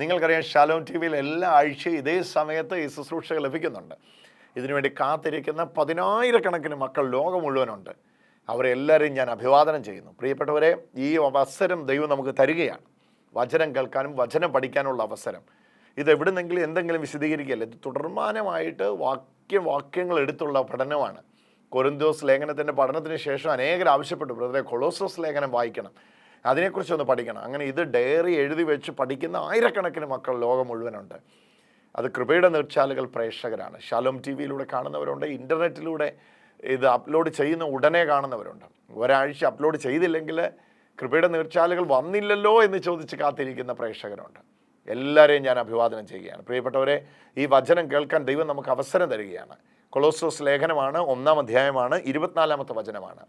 നിങ്ങൾക്കറിയാം Shalom T വിയിൽ എല്ലാ ആഴ്ചയും ഇതേ സമയത്ത് ഈ ശുശ്രൂഷകൾ ലഭിക്കുന്നുണ്ട്. ഇതിനുവേണ്ടി കാത്തിരിക്കുന്ന പതിനായിരക്കണക്കിന് മക്കൾ ലോകം മുഴുവനുണ്ട്. അവരെ എല്ലാവരെയും ഞാൻ അഭിവാദനം ചെയ്യുന്നു. പ്രിയപ്പെട്ടവരെ ഈ അവസരം ദൈവം നമുക്ക് തരികയാണ്. വചനം കേൾക്കാനും വചനം പഠിക്കാനുള്ള അവസരം. ഇത് എവിടുന്നെങ്കിലും എന്തെങ്കിലും വിശദീകരിക്കുകയല്ല? ഇത് തുടർമാനമായിട്ട് വാക്യം വാക്യങ്ങൾ എടുത്തുള്ള പഠനമാണ്. കൊരിന്തോസ് ലേഖനത്തിന്റെ പഠനത്തിന് ശേഷം അനേകർ ആവശ്യപ്പെട്ടു. ബ്രദറെ കൊളോസോസ് ലേഖനം വായിക്കണം. അതിനെക്കുറിച്ചൊന്ന് പഠിക്കണം. അങ്ങനെ ഇത് ഡയറി എഴുതി വെച്ച് പഠിക്കുന്ന ആയിരക്കണക്കിന് മക്കൾ ലോകം മുഴുവനുണ്ട്. അത് കൃപയുടെ നീർച്ചാലുകൾ പ്രേക്ഷകരാണ്. ഷാലോം ടി വിയിലൂടെ കാണുന്നവരുണ്ട് ഇന്റർനെറ്റിലൂടെ ഇത് അപ്ലോഡ് ചെയ്യുന്ന ഉടനെ കാണുന്നവരുണ്ട്. ഒരാഴ്ച അപ്ലോഡ് ചെയ്തില്ലെങ്കിൽ കൃപയുടെ നീർച്ചാലുകൾ വന്നില്ലല്ലോ എന്ന് ചോദിച്ച് കാത്തിരിക്കുന്ന പ്രേക്ഷകരുണ്ട്. എല്ലാവരെയും ഞാൻ അഭിവാദനം ചെയ്യുകയാണ്. പ്രിയപ്പെട്ടവരെ ഈ വചനം കേൾക്കാൻ ദൈവം നമുക്ക് അവസരം തരികയാണ്. കൊളോസോസ് ലേഖനമാണ് ഒന്നാം അധ്യായമാണ് ഇരുപത്തിനാലാമത്തെ വചനമാണ്.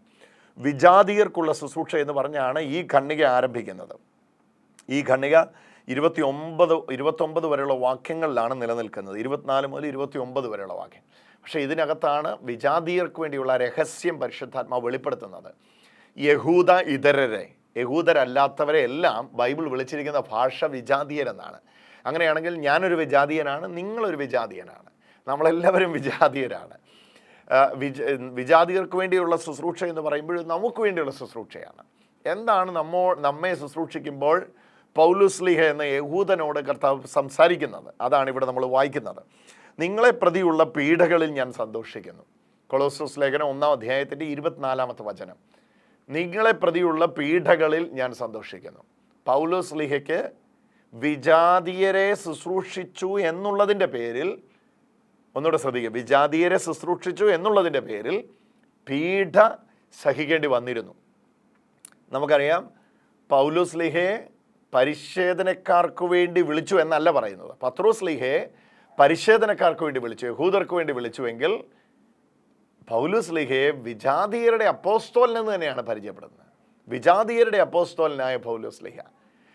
വിജാതീയർക്കുള്ള ശുശ്രൂഷ എന്ന് പറഞ്ഞാണ് ഈ ഖണ്ണിക ആരംഭിക്കുന്നത്. ഈ ഖണ്ണിക ഇരുപത്തി ഒമ്പത് ഇരുപത്തൊമ്പത് വരെയുള്ള വാക്യങ്ങളിലാണ് നിലനിൽക്കുന്നത്. ഇരുപത്തിനാല് മുതൽ ഇരുപത്തി ഒമ്പത് വരെയുള്ള വാക്യം. പക്ഷേ ഇതിനകത്താണ് വിജാതീയർക്ക് വേണ്ടിയുള്ള രഹസ്യം പരിശുദ്ധാത്മാവ് വെളിപ്പെടുത്തുന്നത്. യഹൂദ ഇതരരെ യഹൂദരല്ലാത്തവരെ എല്ലാം ബൈബിൾ വിളിച്ചിരിക്കുന്ന ഭാഷ വിജാതീയരെന്നാണ്. അങ്ങനെയാണെങ്കിൽ ഞാനൊരു വിജാതീയനാണ് നിങ്ങളൊരു വിജാതീയനാണ്. നമ്മളെല്ലാവരും വിജാതീയരാണ്. വിജാതികർക്ക് വേണ്ടിയുള്ള ശുശ്രൂഷ എന്ന് പറയുമ്പോൾ നമുക്ക് വേണ്ടിയുള്ള ശുശ്രൂഷയാണ്. എന്താണ് നമ്മോ നമ്മെ ശുശ്രൂഷിക്കുമ്പോൾ പൗലുസ്ലിഹ എന്ന യഹൂദനോട് കർത്താവ് സംസാരിക്കുന്നത്? അതാണ് ഇവിടെ നമ്മൾ വായിക്കുന്നത്. നിങ്ങളെ പ്രതിയുള്ള പീഡകളിൽ ഞാൻ സന്തോഷിക്കുന്നു. കൊളോസോസ് ലേഖനം ഒന്നാം അധ്യായത്തിന്റെ ഇരുപത്തിനാലാമത്തെ വചനം. നിങ്ങളെ പ്രതിയുള്ള പീഡകളിൽ ഞാൻ സന്തോഷിക്കുന്നു. പൗലോസ് ലിഹയ്ക്ക് വിജാതീയരെ ശുശ്രൂഷിച്ചു എന്നുള്ളതിന്റെ പേരിൽ ഒന്നുകൂടെ ശ്രദ്ധിക്കുക. വിജാതീയരെ ശുശ്രൂഷിച്ചു എന്നുള്ളതിന്റെ പേരിൽ പീഡ സഹിക്കേണ്ടി വന്നിരുന്നു. നമുക്കറിയാം പൗലോസ് ലിഹയെ പരിശേധനക്കാർക്ക് വേണ്ടി വിളിച്ചു എന്നല്ല പറയുന്നത്. പത്രോസ് ലിഹയെ പരിശേധനക്കാർക്ക് വേണ്ടി വിളിച്ചു യഹൂദർക്ക് വേണ്ടി വിളിച്ചുവെങ്കിൽ പൗലോസ് ലിഹയെ വിജാതീയരുടെ അപ്പോസ്തോലൻ എന്ന് തന്നെയാണ് പരിചയപ്പെടുന്നത്. വിജാതീയരുടെ അപ്പോസ്തോലിനായ പൗലോസ് ലിഹ.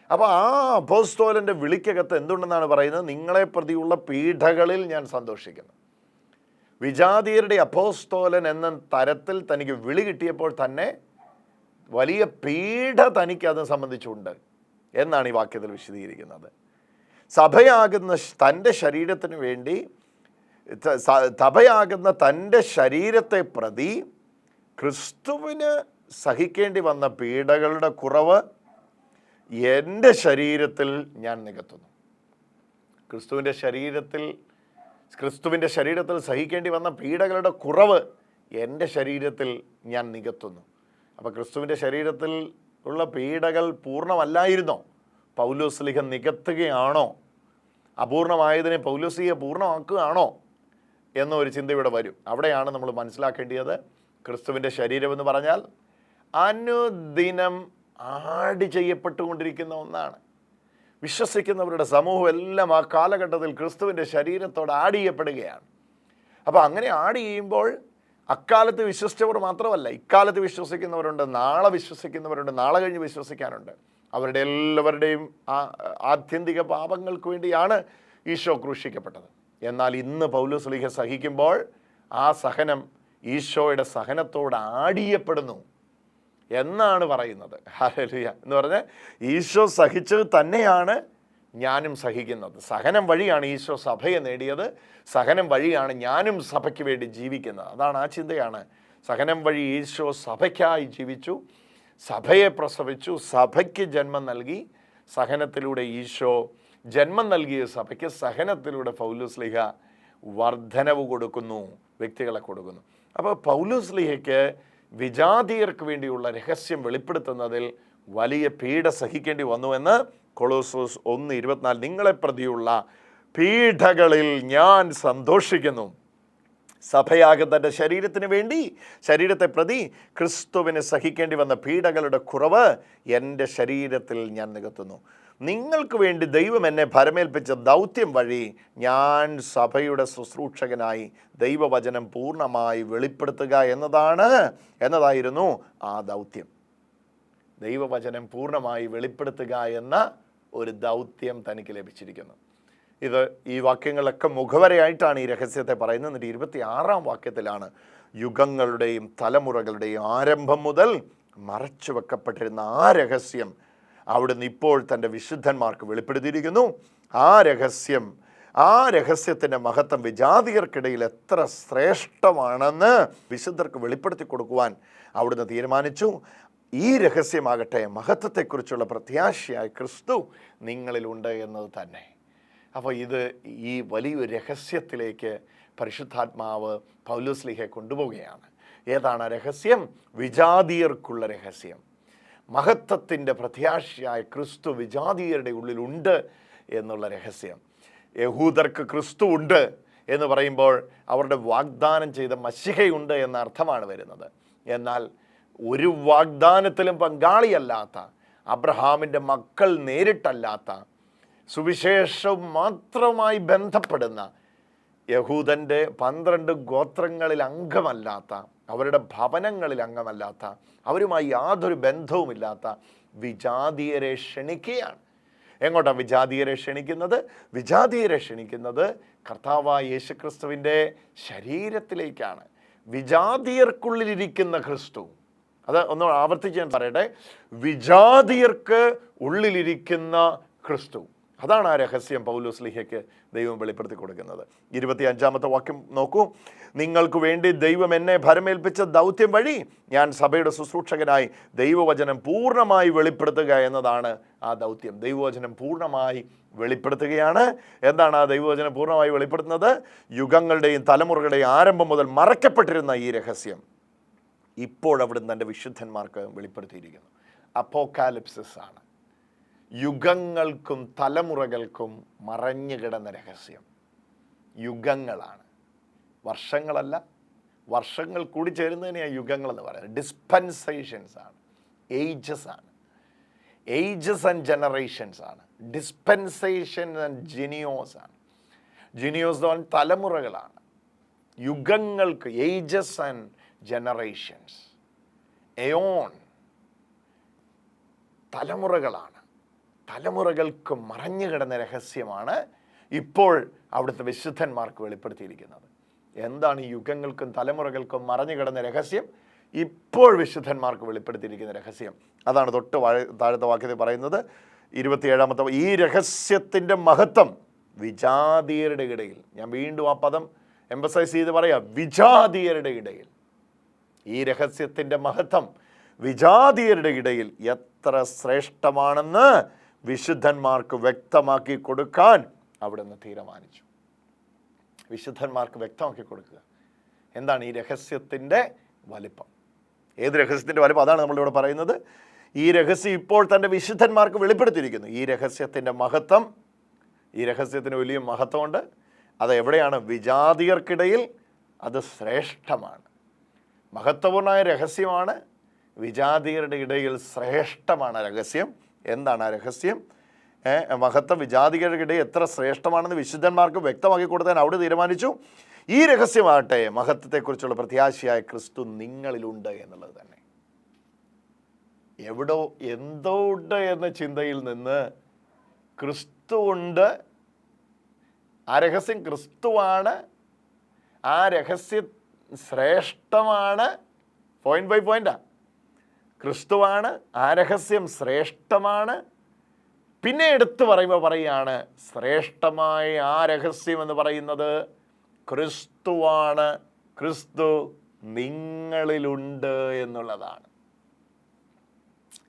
അപ്പോൾ ആ അപ്പോസ്തോലന്റെ വിളിക്കകത്ത് എന്തുണ്ടെന്നാണ് പറയുന്നത്? നിങ്ങളെ പ്രതിയുള്ള പീഠകളിൽ ഞാൻ സന്തോഷിക്കുന്നു. വിജാതീയരുടെ അപ്പോസ്തോലൻ എന്ന തരത്തിൽ തനിക്ക് വിളി കിട്ടിയപ്പോൾ തന്നെ വലിയ പീഠ തനിക്ക് അത് സംബന്ധിച്ചുണ്ട് എന്നാണ് ഈ വാക്യത്തിൽ വിശദീകരിക്കുന്നത്. സഭയാകുന്ന തന്റെ ശരീരത്തിന് വേണ്ടി സഭയാകുന്ന തന്റെ ശരീരത്തെ പ്രതി ക്രിസ്തുവിന് സഹിക്കേണ്ടി വന്ന പീഡകളുടെ കുറവ് എന്റെ ശരീരത്തിൽ ഞാൻ നികത്തുന്നു. ക്രിസ്തുവിന്റെ ശരീരത്തിൽ ക്രിസ്തുവിന്റെ ശരീരത്തിൽ സഹിക്കേണ്ടി വന്ന പീഡകളുടെ കുറവ് എന്റെ ശരീരത്തിൽ ഞാൻ നികത്തുന്നു. അപ്പോൾ ക്രിസ്തുവിന്റെ ശരീരത്തിൽ ഉള്ള പീഡകൾ പൂർണമല്ലായിരുന്നോ? പൗലോസ്ലിഹ നികത്തുകയാണോ? അപൂർണമായതിനെ പൗലോസ്ലിഹ പൂർണമാക്കുകയാണോ? എന്നൊരു ചിന്ത ഇവിടെ വരും. അവിടെയാണ് നമ്മൾ മനസ്സിലാക്കേണ്ടത് ക്രിസ്തുവിന്റെ ശരീരം എന്ന് പറഞ്ഞാൽ അനുദിനം ആഡ് ചെയ്യപ്പെട്ടുകൊണ്ടിരിക്കുന്ന ഒന്നാണ്. വിശ്വസിക്കുന്നവരുടെ സമൂഹം എല്ലാം ആ കാലഘട്ടത്തിൽ ക്രിസ്തുവിന്റെ ശരീരത്തോട് ആഡ് ചെയ്യപ്പെടുകയാണ്. അപ്പോൾ അങ്ങനെ ആഡ് ചെയ്യുമ്പോൾ അക്കാലത്ത് വിശ്വസിച്ചവർ മാത്രമല്ല ഇക്കാലത്ത് വിശ്വസിക്കുന്നവരുണ്ട് നാളെ വിശ്വസിക്കുന്നവരുണ്ട് നാളെ കഴിഞ്ഞ് വിശ്വസിക്കാനുണ്ട്. അവരുടെ എല്ലാവരുടെയും ആത്യന്തിക പാപങ്ങൾക്ക് വേണ്ടിയാണ് ഈശോ ക്രൂശിക്കപ്പെട്ടത്. എന്നാൽ ഇന്ന് പൗലോസ്ലിഹ സഹിക്കുമ്പോൾ ആ സഹനം ഈശോയുടെ സഹനത്തോട് ആടിയപ്പെടുന്നു എന്നാണ് പറയുന്നത്. ഹല്ലേലൂയ. എന്ന് പറഞ്ഞാൽ ഈശോ സഹിച്ചത് തന്നെയാണ് ഞാനും സഹിക്കുന്നത്. സഹനം വഴിയാണ് ഈശോ സഭയെ നേടിയത്. സഹനം വഴിയാണ് ഞാനും സഭയ്ക്ക് വേണ്ടി ജീവിക്കുന്നത്. അതാണ് ആ ചിന്തയാണ്. സഹനം വഴി ഈശോ സഭയ്ക്കായി ജീവിച്ചു. സഭയെ പ്രസവിച്ചു. സഭയ്ക്ക് ജന്മം നൽകി. സഹനത്തിലൂടെ ഈശോ ജന്മം നൽകിയ സഭയ്ക്ക് സഹനത്തിലൂടെ പൗലുസ്ലിഹ വർധനവ് കൊടുക്കുന്നു. വ്യക്തികളെ കൊടുക്കുന്നു. അപ്പോൾ പൗലുസ്ലിഹയ്ക്ക് വിജാതീയർക്ക് വേണ്ടിയുള്ള രഹസ്യം വെളിപ്പെടുത്തുന്നതിൽ വലിയ പീഡ സഹിക്കേണ്ടി വന്നുവെന്ന് കൊളോസോസ് ഒന്ന് ഇരുപത്തിനാല് നിങ്ങളെ പ്രതിയുള്ള പീഡകളിൽ ഞാൻ സന്തോഷിക്കുന്നു. സഭയാകും തന്റെ ശരീരത്തിന് വേണ്ടി ശരീരത്തെ പ്രതി ക്രിസ്തുവിന് സഹിക്കേണ്ടി വന്ന പീഡകളുടെ കുറവ് എന്റെ ശരീരത്തിൽ ഞാൻ നികത്തുന്നു. നിങ്ങൾക്ക് വേണ്ടി ദൈവം എന്നെ ഭരമേൽപ്പിച്ച ദൗത്യം വഴി ഞാൻ സഭയുടെ ശുശ്രൂഷകനായി ദൈവവചനം പൂർണമായി വെളിപ്പെടുത്തുക എന്നതാണ് എന്നതായിരുന്നു ആ ദൗത്യം. ദൈവവചനം പൂർണമായി വെളിപ്പെടുത്തുക എന്ന ഒരു ദൗത്യം തനിക്ക് ലഭിച്ചിരിക്കുന്നു. ഇത് ഈ വാക്യങ്ങളൊക്കെ മുഖവരയായിട്ടാണ് ഈ രഹസ്യത്തെ പറയുന്നത്. എന്നിട്ട് ഇരുപത്തി ആറാം വാക്യത്തിലാണ് യുഗങ്ങളുടെയും തലമുറകളുടെയും ആരംഭം മുതൽ മറച്ചു വെക്കപ്പെട്ടിരുന്ന ആ രഹസ്യം അവിടുന്ന് ഇപ്പോൾ തന്റെ വിശുദ്ധന്മാർക്ക് വെളിപ്പെടുത്തിയിരിക്കുന്നു. ആ രഹസ്യം ആ രഹസ്യത്തിന്റെ മഹത്വം വിജാതികർക്കിടയിൽ എത്ര ശ്രേഷ്ഠമാണെന്ന് വിശുദ്ധർക്ക് വെളിപ്പെടുത്തി കൊടുക്കുവാൻ അവിടുന്ന് തീരുമാനിച്ചു. ഈ രഹസ്യമാകട്ടെ മഹത്വത്തെക്കുറിച്ചുള്ള പ്രത്യാശയായ ക്രിസ്തു നിങ്ങളിലുണ്ട് എന്നത് തന്നെ. അപ്പോൾ ഇത് ഈ വലിയൊരു രഹസ്യത്തിലേക്ക് പരിശുദ്ധാത്മാവ് പൗലോസ്ലിഹെ കൊണ്ടുപോവുകയാണ്. ഏതാണ് രഹസ്യം? വിജാതീയർക്കുള്ള രഹസ്യം. മഹത്വത്തിന്റെ പ്രത്യാശയായ ക്രിസ്തു വിജാതീയരുടെ ഉള്ളിലുണ്ട് എന്നുള്ള രഹസ്യം. യഹൂദർക്ക് ക്രിസ്തു ഉണ്ട് എന്ന് പറയുമ്പോൾ അവരുടെ വാഗ്ദാനം ചെയ്ത മഷികയുണ്ട് എന്ന അർത്ഥമാണ് വരുന്നത്. എന്നാൽ ഒരു വാഗ്ദാനത്തിലും പങ്കാളിയല്ലാത്ത അബ്രഹാമിന്റെ മക്കൾ നേരിട്ടല്ലാത്ത സുവിശേഷം മാത്രമായി ബന്ധപ്പെടുന്ന യഹൂദന്റെ പന്ത്രണ്ട് ഗോത്രങ്ങളിൽ അംഗമല്ലാത്ത അവരുടെ ഭവനങ്ങളിൽ അംഗമല്ലാത്ത അവരുമായി യാതൊരു ബന്ധവുമില്ലാത്ത വിജാതീയരെ ക്ഷണിക്കുകയാണ്. എങ്ങോട്ടാണ് വിജാതീയരെ ക്ഷണിക്കുന്നത്? വിജാതീയരെ ക്ഷണിക്കുന്നത് കർത്താവായ യേശുക്രിസ്തുവിന്റെ ശരീരത്തിലേക്കാണ്. വിജാതീയർക്കുള്ളിലിരിക്കുന്ന ക്രിസ്തു. അത് ഒന്ന് ആവർത്തിച്ച് ഞാൻ പറയട്ടെ. വിജാതീയർക്ക് ഉള്ളിലിരിക്കുന്ന ക്രിസ്തു. അതാണ് ആ രഹസ്യം പൗലോസ് പൗലോസ്ലിഹയ്ക്ക് ദൈവം വെളിപ്പെടുത്തി കൊടുക്കുന്നത്. ഇരുപത്തി അഞ്ചാമത്തെ വാക്യം നോക്കൂ. നിങ്ങൾക്ക് വേണ്ടി ദൈവം എന്നെ ഭരമേൽപ്പിച്ച ദൗത്യം വഴി ഞാൻ സഭയുടെ ശുശ്രൂഷകനായി ദൈവവചനം പൂർണമായി വെളിപ്പെടുത്തുക എന്നതാണ് ആ ദൗത്യം. ദൈവവചനം പൂർണമായി വെളിപ്പെടുത്തുകയാണ്. എന്താണ് ആ ദൈവവചനം പൂർണമായി വെളിപ്പെടുത്തുന്നത്? യുഗങ്ങളുടെയും തലമുറകളുടെയും ആരംഭം മുതൽ മറക്കപ്പെട്ടിരുന്ന ഈ രഹസ്യം ഇപ്പോഴവിടുന്ന് തന്റെ വിശുദ്ധന്മാർക്ക് വെളിപ്പെടുത്തിയിരിക്കുന്നു. അപ്പോക്കാലിപ്സിസ് ആണ് യുഗങ്ങൾക്കും തലമുറകൾക്കും മറഞ്ഞു കിടന്ന രഹസ്യം. യുഗങ്ങളാണ്. വർഷങ്ങളല്ല വർഷങ്ങൾ കൂടി ചേരുന്നതിനെയാണ് യുഗങ്ങൾ എന്ന് പറയുന്നത്. ഡിസ്പെൻസേഷൻസ് ആണ്. ഏജസ് ആണ്. ഏജസ് ആൻഡ് ജനറേഷൻസ് ആണ്. ഡിസ്പെൻസേഷൻ ആൻഡ് ജിനിയോസ് ആണ്. ജിനിയോസ് എന്ന് പറഞ്ഞാൽ തലമുറകളാണ്. യുഗങ്ങൾക്ക് ഏജസ് ആൻഡ് ജനറേഷൻസ് എയോൺ തലമുറകളാണ്. തലമുറകൾക്ക് മറഞ്ഞു കിടന്ന രഹസ്യമാണ് ഇപ്പോൾ അവിടുത്തെ വിശുദ്ധന്മാർക്ക് വെളിപ്പെടുത്തിയിരിക്കുന്നത്. എന്താണ് യുഗങ്ങൾക്കും തലമുറകൾക്കും മറഞ്ഞു കിടന്ന രഹസ്യം? ഇപ്പോൾ വിശുദ്ധന്മാർക്ക് വെളിപ്പെടുത്തിയിരിക്കുന്ന രഹസ്യം. അതാണ് തൊട്ട് താഴത്തെ വാക്യത്തിൽ പറയുന്നത്. ഇരുപത്തിയേഴാമത്തെ ഈ രഹസ്യത്തിന്റെ മഹത്വം വിജാതീയരുടെ ഇടയിൽ. ഞാൻ വീണ്ടും ആ പദം എംബസൈസ് ചെയ്ത് പറയാം. വിജാതീയരുടെ ഇടയിൽ. ഈ രഹസ്യത്തിന്റെ മഹത്വം വിജാതീയരുടെ ഇടയിൽ എത്ര ശ്രേഷ്ഠമാണെന്ന് വിശുദ്ധന്മാർക്ക് വ്യക്തമാക്കി കൊടുക്കാൻ അവിടെ അവിടുന്ന് തീരുമാനിച്ചു. വിശുദ്ധന്മാർക്ക് വ്യക്തമാക്കി കൊടുക്കുക. എന്താണ് ഈ രഹസ്യത്തിന്റെ വലിപ്പം? ഏത് രഹസ്യത്തിന്റെ വലിപ്പം? അതാണ് നമ്മളിവിടെ പറയുന്നത്. ഈ രഹസ്യം ഇപ്പോൾ തന്റെ വിശുദ്ധന്മാർക്ക് വെളിപ്പെടുത്തിയിരിക്കുന്നു. ഈ രഹസ്യത്തിന്റെ മഹത്വം ഈ രഹസ്യത്തിന് വലിയ മഹത്വമുണ്ട്. അത് എവിടെയാണ്? വിജാതിയർക്കിടയിൽ അത് ശ്രേഷ്ഠമാണ്. മഹത്വപൂർണമായ രഹസ്യമാണ്. വിജാതിയരുടെ ഇടയിൽ ശ്രേഷ്ഠമാണ് രഹസ്യം. എന്താണ് ആ രഹസ്യം? മഹത്വം വിജാതികളുടെ എത്ര ശ്രേഷ്ഠമാണെന്ന് വിശുദ്ധന്മാർക്ക് വ്യക്തമാക്കി കൊടുക്കാൻ അവിടെ തീരുമാനിച്ചു. ഈ രഹസ്യമാകട്ടെ മഹത്വത്തെക്കുറിച്ചുള്ള പ്രത്യാശയായ ക്രിസ്തു നിങ്ങളിലുണ്ട് എന്നുള്ളത് തന്നെ. എവിടോ എന്തോ ഉണ്ട് എന്ന ചിന്തയിൽ നിന്ന് ക്രിസ്തു ഉണ്ട്. ആ രഹസ്യം ക്രിസ്തുവാണ്. ആ രഹസ്യ ശ്രേഷ്ഠമാണ്. പോയിന്റ് ബൈ പോയിന്റാ ക്രിസ്തുവാണ് ആ രഹസ്യം ശ്രേഷ്ഠമാണ്. പിന്നെ എടുത്തു പറയുമ്പോൾ പറയുകയാണ് ശ്രേഷ്ഠമായ ആ രഹസ്യം എന്ന് പറയുന്നത് ക്രിസ്തുവാണ് ക്രിസ്തു നിങ്ങളിലുണ്ട് എന്നുള്ളതാണ്.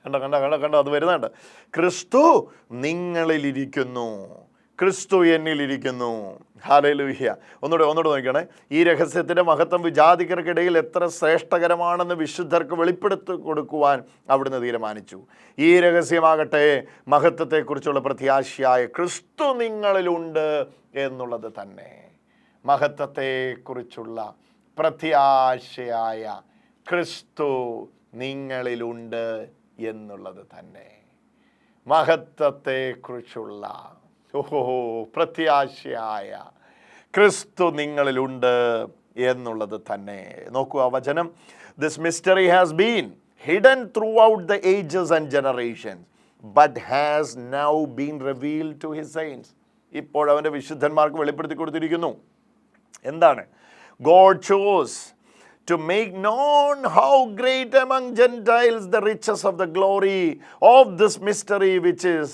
കണ്ടോ കണ്ടോ കണ്ടോ കണ്ടോ അത് വരുന്നുണ്ട്. ക്രിസ്തു നിങ്ങളിലിരിക്കുന്നു. ക്രിസ്തു എന്നിലിരിക്കുന്നു. ഹാലലൂഹ്യ ഒന്നുകൂടെ ഒന്നുകൂടെ നോക്കണേ ഈ രഹസ്യത്തിന്റെ മഹത്വം വിജാതികർക്കിടയിൽ എത്ര ശ്രേഷ്ഠകരമാണെന്ന് വിശുദ്ധർക്ക് വെളിപ്പെടുത്തി കൊടുക്കുവാൻ അവിടുന്ന് തീരുമാനിച്ചു. ഈ രഹസ്യമാകട്ടെ മഹത്വത്തെക്കുറിച്ചുള്ള പ്രത്യാശയായ ക്രിസ്തു നിങ്ങളിലുണ്ട് എന്നുള്ളത് തന്നെ. മഹത്വത്തെക്കുറിച്ചുള്ള പ്രത്യാശയായ ക്രിസ്തു നിങ്ങളിലുണ്ട് എന്നുള്ളത് തന്നെ. മഹത്വത്തെക്കുറിച്ചുള്ള ഓഹോ പ്രത്യാശയായ ക്രിസ്തു നിങ്ങളിലുണ്ട് എന്നുള്ളത് തന്നെ. നോക്കൂ ആ വചനം. This mystery has been hidden throughout the ages and generations but has now been reveal to his saints ഇപ്പോൾ അവന്റെ വിശുദ്ധന്മാർക്ക് വെളിപ്പെടുത്തി കൊടുത്തിരിക്കുന്നു. എന്താണ്? God shows to make known how great among Gentiles the riches of the glory of this mystery which is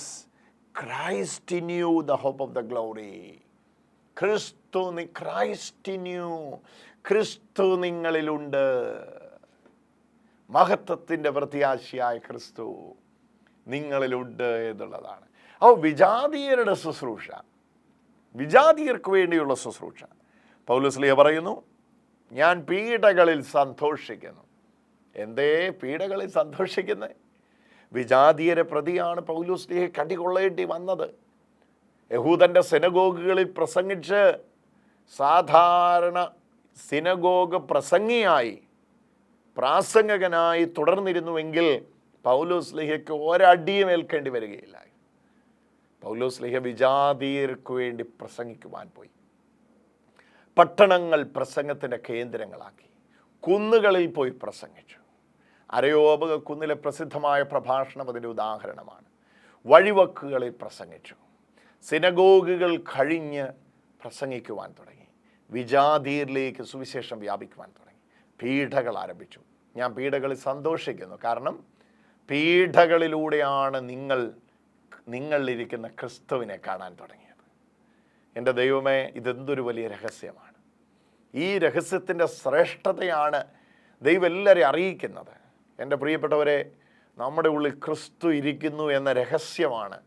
Christ in you the hope of the glory ക്രിസ്തു നി Christ in you ക്രിസ്തു നിങ്ങളിലുണ്ട്. മഹത്വത്തിന്റെ പ്രത്യാശയായ ക്രിസ്തു നിങ്ങളിലുണ്ട് എന്നുള്ളതാണ്. അപ്പോൾ വിജാതീയരുടെ ശുശ്രൂഷ. വിജാതീയർക്ക് വേണ്ടിയുള്ള ശുശ്രൂഷ. പൗലുസ്ലിയ പറയുന്നു ഞാൻ പീഡകളിൽ സന്തോഷിക്കുന്നു. എന്തേ പീഡകളിൽ സന്തോഷിക്കുന്നത് വിജാതീയരെ പ്രതിയാണ് പൗലുസ്ലിയെ കടികൊള്ളേണ്ടി വന്നത്. യഹൂദന്റെ സിനഗോഗുകളിൽ പ്രസംഗിച്ച് സാധാരണ സിനഗോഗ് പ്രസംഗിയായി പ്രാസംഗകനായി തുടർന്നിരുന്നുവെങ്കിൽ പൗലോസ് ലിഹയ്ക്ക് ഒരടിയും ഏൽക്കേണ്ടി വരികയില്ല. പൗലോസ് ലിഹ വിജാതീയർക്ക് വേണ്ടി പ്രസംഗിക്കുവാൻ പോയി. പട്ടണങ്ങൾ പ്രസംഗത്തിന്റെ കേന്ദ്രങ്ങളാക്കി. കുന്നുകളിൽ പോയി പ്രസംഗിച്ചു. അരയോപക കുന്നിലെ പ്രസിദ്ധമായ പ്രഭാഷണം അതിന്റെ ഉദാഹരണമാണ്. വഴിവക്കുകളിൽ പ്രസംഗിച്ചു. സിനഗോഗുകൾ കഴിഞ്ഞ് പ്രസംഗിക്കുവാൻ തുടങ്ങി. വിജാതീരിലേക്ക് സുവിശേഷം വ്യാപിക്കുവാൻ തുടങ്ങി. പീഠകൾ ആരംഭിച്ചു. ഞാൻ പീഠകളിൽ സന്തോഷിക്കുന്നു. കാരണം പീഠകളിലൂടെയാണ് നിങ്ങൾ നിങ്ങളിലിരിക്കുന്ന ക്രിസ്തുവിനെ കാണാൻ തുടങ്ങിയത്. എന്റെ ദൈവമേ ഇതെന്തൊരു വലിയ രഹസ്യമാണ്. ഈ രഹസ്യത്തിന്റെ ശ്രേഷ്ഠതയാണ് ദൈവം എല്ലാവരെയും അറിയിക്കുന്നത്. എന്റെ പ്രിയപ്പെട്ടവരെ നമ്മുടെ ഉള്ളിൽ ക്രിസ്തു ഇരിക്കുന്നു എന്ന രഹസ്യമാണ്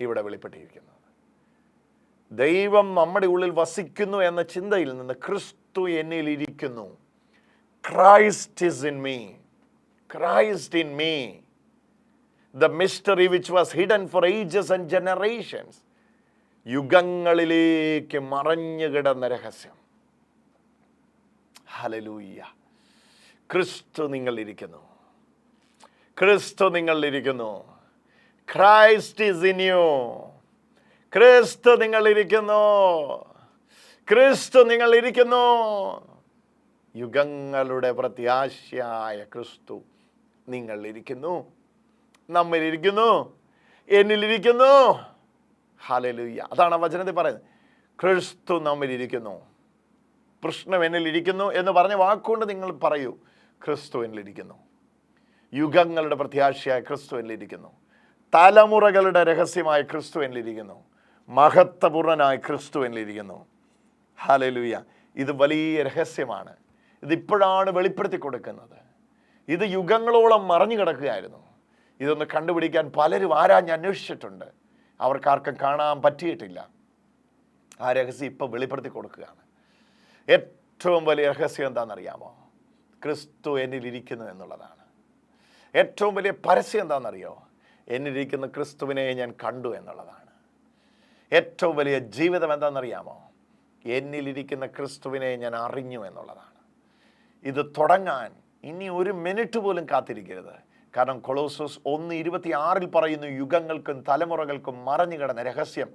ഇവിടെ വെളിപ്പെട്ടിരിക്കുന്നത്. ദൈവം നമ്മുടെ ഉള്ളിൽ വസിക്കുന്നു എന്ന ചിന്തയിൽ നിന്ന് ക്രിസ്തു എന്നിൽ ഇരിക്കുന്നു. Christ is in me Christ in me the mystery which was hidden for ages and generations യുഗങ്ങളിലേക്ക് മറഞ്ഞു കിടന്ന രഹസ്യം. ഹലലൂയ്യ ക്രിസ്തു നിങ്ങളിരിക്കുന്നു ക്രിസ്തു നിങ്ങളിലിരിക്കുന്നു ക്രൈസ്റ്റ് ഇസ് ഇൻ യു ക്രിസ്തു നിങ്ങളിരിക്കുന്നു. ക്രിസ്തു നിങ്ങളിരിക്കുന്നു. യുഗങ്ങളുടെ പ്രത്യാശയായ ക്രിസ്തു നിങ്ങളിരിക്കുന്നു. നമ്മളിരിക്കുന്നു എന്നിലിരിക്കുന്നു. ഹാലലുയ്യ അതാണ് വചനത്തിൽ പറയുന്നത്. ക്രിസ്തു നമ്മിലിരിക്കുന്നു. കൃഷ്ണൻ എന്നിലിരിക്കുന്നു എന്ന് പറഞ്ഞ വാക്കുകൊണ്ട് നിങ്ങൾ പറയൂ. ക്രിസ്തു എന്നിലിരിക്കുന്നു. യുഗങ്ങളുടെ പ്രത്യാശയായ ക്രിസ്തു എന്നിലിരിക്കുന്നു തലമുറകളുടെ രഹസ്യമായ ക്രിസ്തു എന്നിലിരിക്കുന്നു മഹത്വപൂർണനായ ക്രിസ്തു എന്നിലിരിക്കുന്നു ഹാലലുയ്യ ഇത് വലിയ രഹസ്യമാണ്. ഇതിപ്പോഴാണ് വെളിപ്പെടുത്തി കൊടുക്കുന്നത്. ഇത് യുഗങ്ങളോളം മറഞ്ഞു കിടക്കുകയായിരുന്നു. ഇതൊന്ന് കണ്ടുപിടിക്കാൻ പലരും ആരാഞ്ഞ് അന്വേഷിച്ചിട്ടുണ്ട്. അവർക്കാർക്കും കാണാൻ പറ്റിയിട്ടില്ല. ആ രഹസ്യം ഇപ്പോൾ വെളിപ്പെടുത്തി കൊടുക്കുകയാണ്. ഏറ്റവും വലിയ രഹസ്യം എന്താണെന്നറിയാമോ? ക്രിസ്തു എന്നിലിരിക്കുന്നു എന്നുള്ളതാണ്. ഏറ്റവും വലിയ പരസ്യം എന്താണെന്നറിയോ? എന്നിരിക്കുന്ന ക്രിസ്തുവിനെ ഞാൻ കണ്ടു എന്നുള്ളതാണ്. ഏറ്റവും വലിയ ജീവിതം എന്താണെന്നറിയാമോ? എന്നിലിരിക്കുന്ന ക്രിസ്തുവിനെ ഞാൻ അറിഞ്ഞു എന്നുള്ളതാണ്. ഇത് തുടങ്ങാൻ ഇനി ഒരു മിനിറ്റ് പോലും കാത്തിരിക്കരുത്. കാരണം കൊളോസസ് ഒന്ന് ഇരുപത്തി ആറിൽ പറയുന്നു യുഗങ്ങൾക്കും തലമുറകൾക്കും മറഞ്ഞു കിടന്ന രഹസ്യം.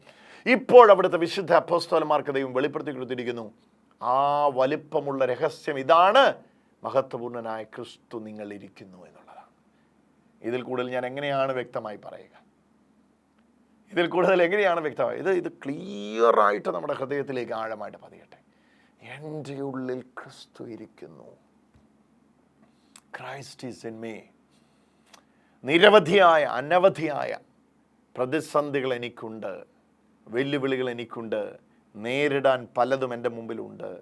ഇപ്പോൾ അവിടുത്തെ വിശുദ്ധ അപ്പോസ്തോലന്മാർക്ക് ദൈവം വെളിപ്പെടുത്തി കൊടുത്തിരിക്കുന്നു ആ വലിപ്പമുള്ള രഹസ്യം ഇതാണ്. മഹത്വപൂർണനായ ക്രിസ്തു നിങ്ങൾ ഇരിക്കുന്നു എന്നുള്ളതാണ് ഇതിൽ കൂടുതൽ ഞാൻ എങ്ങനെയാണ് വ്യക്തമായി പറയുക? ഇതിൽ കൂടുതൽ എങ്ങനെയാണ് വ്യക്തമായി? ഇത് ഇത് ക്ലിയറായിട്ട് നമ്മുടെ ഹൃദയത്തിലേക്ക് ആഴമായിട്ട് പതിയട്ടെ. എന്റെ ഉള്ളിൽ ക്രിസ്തു ഇരിക്കുന്നു. Christ is in me. നിരവധിയായ അനവധിയായ പ്രതിസന്ധികൾ എനിക്കുണ്ട്. വെല്ലുവിളികൾ എനിക്കുണ്ട്. നേരിടാൻ പലതും എന്റെ മുമ്പിലുണ്ട്.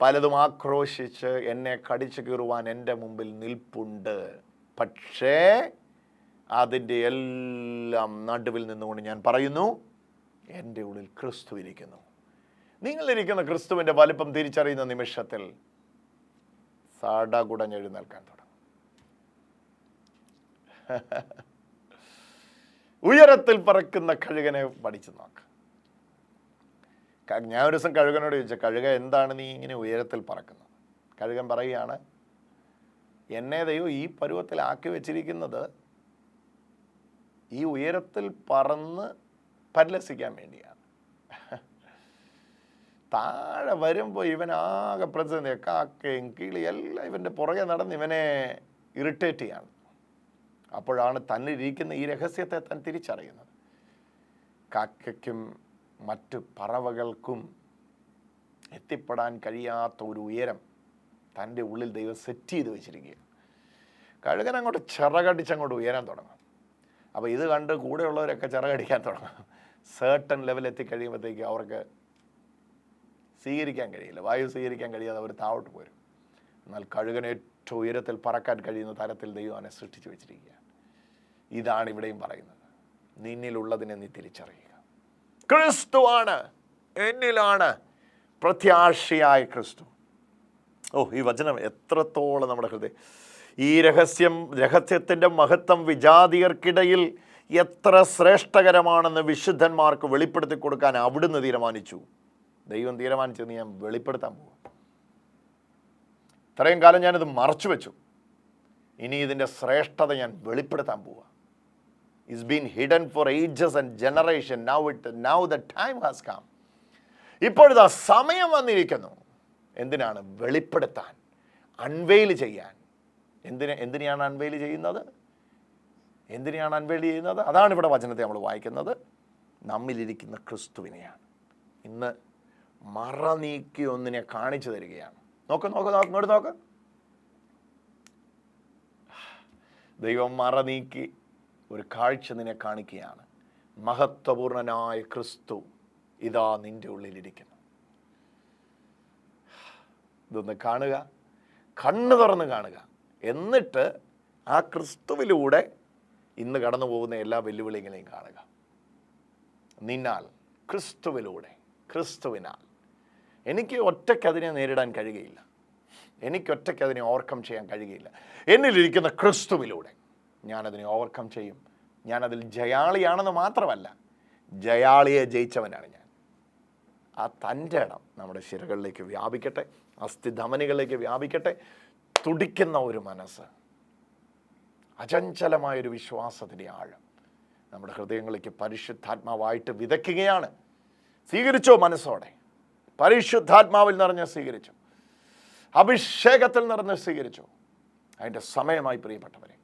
പലതും ആക്രോശിച്ച് എന്നെ കടിച്ചു കീറുവാൻ എന്റെ മുമ്പിൽ നിൽപ്പുണ്ട്. പക്ഷേ അതിന്റെ എല്ലാം നടുവിൽ നിന്നുകൊണ്ട് ഞാൻ പറയുന്നു എന്റെ ഉള്ളിൽ ക്രിസ്തു ഇരിക്കുന്നു. നിങ്ങളിരിക്കുന്ന ക്രിസ്തുവിന്റെ വലിപ്പം തിരിച്ചറിയുന്ന നിമിഷത്തിൽ സടകുടഞ്ഞെഴുന്നേൽക്കാൻ തുടങ്ങും. ഉയരത്തിൽ പറക്കുന്ന കഴുകനെ പഠിച്ചു നോക്കാം. ഞാൻ ഒരു ദിവസം കഴുകനോട് ചോദിച്ചു കഴുക എന്താണ് നീ ഇങ്ങനെ ഉയരത്തിൽ പറക്കുന്നത്? കഴുകൻ പറയുകയാണ് എന്നെ ദൈവം ഈ പരുവത്തിലാക്കി വെച്ചിരിക്കുന്നത് ഈ ഉയരത്തിൽ പറന്ന് പരിലസിക്കാൻ വേണ്ടിയാണ്. താഴെ വരുമ്പോൾ ഇവനാകെ പ്രതിസന്ധി കാക്കയും കിളി എല്ലാം ഇവന്റെ പുറകെ നടന്ന് ഇവനെ ഇറിറ്റേറ്റ് ചെയ്യാണ്. അപ്പോഴാണ് തന്നിരിക്കുന്ന ഈ രഹസ്യത്തെ താൻ തിരിച്ചറിയുന്നത്. കാക്കയ്ക്കും മറ്റു പറവകൾക്കും എത്തിപ്പെടാൻ കഴിയാത്ത ഒരു ഉയരം തന്റെ ഉള്ളിൽ ദൈവം സെറ്റ് ചെയ്ത് വെച്ചിരിക്കുക കഴുകൻ അങ്ങോട്ട് ചിറകടിച്ച് അങ്ങോട്ട് ഉയരാൻ തുടങ്ങും. അപ്പോൾ ഇത് കണ്ട് കൂടെയുള്ളവരൊക്കെ ചിറകടിക്കാൻ തുടങ്ങും. സേർട്ടൺ ലെവൽ എത്തിക്കഴിയുമ്പോഴത്തേക്ക് അവർക്ക് സ്വീകരിക്കാൻ കഴിയില്ല. വായു സ്വീകരിക്കാൻ കഴിയാതെ അവർ താഴോട്ട് പോരും. എന്നാൽ കഴുകന് ഏറ്റവും ഉയരത്തിൽ പറക്കാൻ കഴിയുന്ന തരത്തിൽ ദൈവം അവനെ സൃഷ്ടിച്ചു വെച്ചിരിക്കുകയാണ്. ഇതാണ് ഇവിടെയും പറയുന്നത്. നിന്നിലുള്ളതിനെ നീ തിരിച്ചറിയുക. ക്രിസ്തുവാണ്. എന്നിലാണ് പ്രത്യാശയായ ക്രിസ്തു. ഓ ഈ വചനം എത്രത്തോളം നമ്മുടെ ഹൃദയം. ഈ രഹസ്യം രഹസ്യത്തിന്റെ മഹത്വം വിജാതിയർക്കിടയിൽ എത്ര ശ്രേഷ്ഠകരമാണെന്ന് വിശുദ്ധന്മാർക്ക് വെളിപ്പെടുത്തി കൊടുക്കാൻ അവിടുന്ന് തീരുമാനിച്ചു. ദൈവം തീരുമാനിച്ചെന്ന് ഞാൻ വെളിപ്പെടുത്താൻ പോകും ഇത്രയും കാലം ഞാനിത് മറച്ചു വെച്ചു. ഇനി ഇതിന്റെ ശ്രേഷ്ഠത ഞാൻ വെളിപ്പെടുത്താൻ പോവുക is been hidden for ages and generation now it now the time has come ഇപ്പോഴിതാ സമയം വന്നിരിക്കുന്നു. എന്തിനാണ്? വെളിപ്പെടുത്താൻ അൺവെയിൽ ചെയ്യാൻ. എന്തിനെ എന്തിനെയാണ് അൺവെയിൽ ചെയ്യുന്നത്? എന്തിനെയാണ് അൺവെയിൽ ചെയ്യുന്നത്? അതാണ് ഇവിടെ വചനത്തെ നമ്മൾ വായിക്കുന്നത്. നമ്മിലിരിക്കുന്ന ക്രിസ്തുവിനെയാണ്. ഇന്ന് മറ നീക്കി ഒന്നിനെ കാണിച്ചു തരികയാണ്. നോക്ക് നോക്ക് നോക്ക് ഇങ്ങോട്ട് നോക്ക്. ദൈവം മറ നീക്കി ഒരു കാഴ്ച നിന്നെ കാണിക്കുകയാണ്. മഹത്വപൂർണനായ ക്രിസ്തു ഇതാ നിന്റെ ഉള്ളിലിരിക്കുന്നു. ഇതൊന്ന് കാണുക. കണ്ണു തുറന്ന് കാണുക. എന്നിട്ട് ആ ക്രിസ്തുവിലൂടെ ഇന്ന് കടന്നു പോകുന്ന എല്ലാ വെല്ലുവിളികളെയും കാണുക. നിന്നാൽ ക്രിസ്തുവിലൂടെ ക്രിസ്തുവിനാൽ. എനിക്ക് ഒറ്റയ്ക്ക് അതിനെ നേരിടാൻ കഴിയുകയില്ല. എനിക്ക് ഒറ്റയ്ക്ക് അതിനെ ഓവർകം ചെയ്യാൻ കഴിയുകയില്ല. എന്നിലിരിക്കുന്ന ക്രിസ്തുവിലൂടെ ഞാനതിനെ ഓവർകം ചെയ്യും. ഞാനതിൽ ജയാളിയാണെന്ന് മാത്രമല്ല ജയാളിയെ ജയിച്ചവനാണ് ഞാൻ. ആ തന്റെ ഇടം നമ്മുടെ ശിരകളിലേക്ക് വ്യാപിക്കട്ടെ. അസ്ഥിധമനികളിലേക്ക് വ്യാപിക്കട്ടെ. തുടിക്കുന്ന ഒരു മനസ്സ്. അചഞ്ചലമായൊരു വിശ്വാസത്തിന്റെ ആഴം. നമ്മുടെ ഹൃദയങ്ങളിലേക്ക് പരിശുദ്ധാത്മാവായിട്ട് വിതയ്ക്കുകയാണ്. സ്വീകരിച്ചോ മനസ്സോടെ? പരിശുദ്ധാത്മാവിൽ നിറഞ്ഞ് സ്വീകരിച്ചു? അഭിഷേകത്തിൽ നിറഞ്ഞ് സ്വീകരിച്ചു? അതിന്റെ സമയമായി പ്രിയപ്പെട്ടവരെ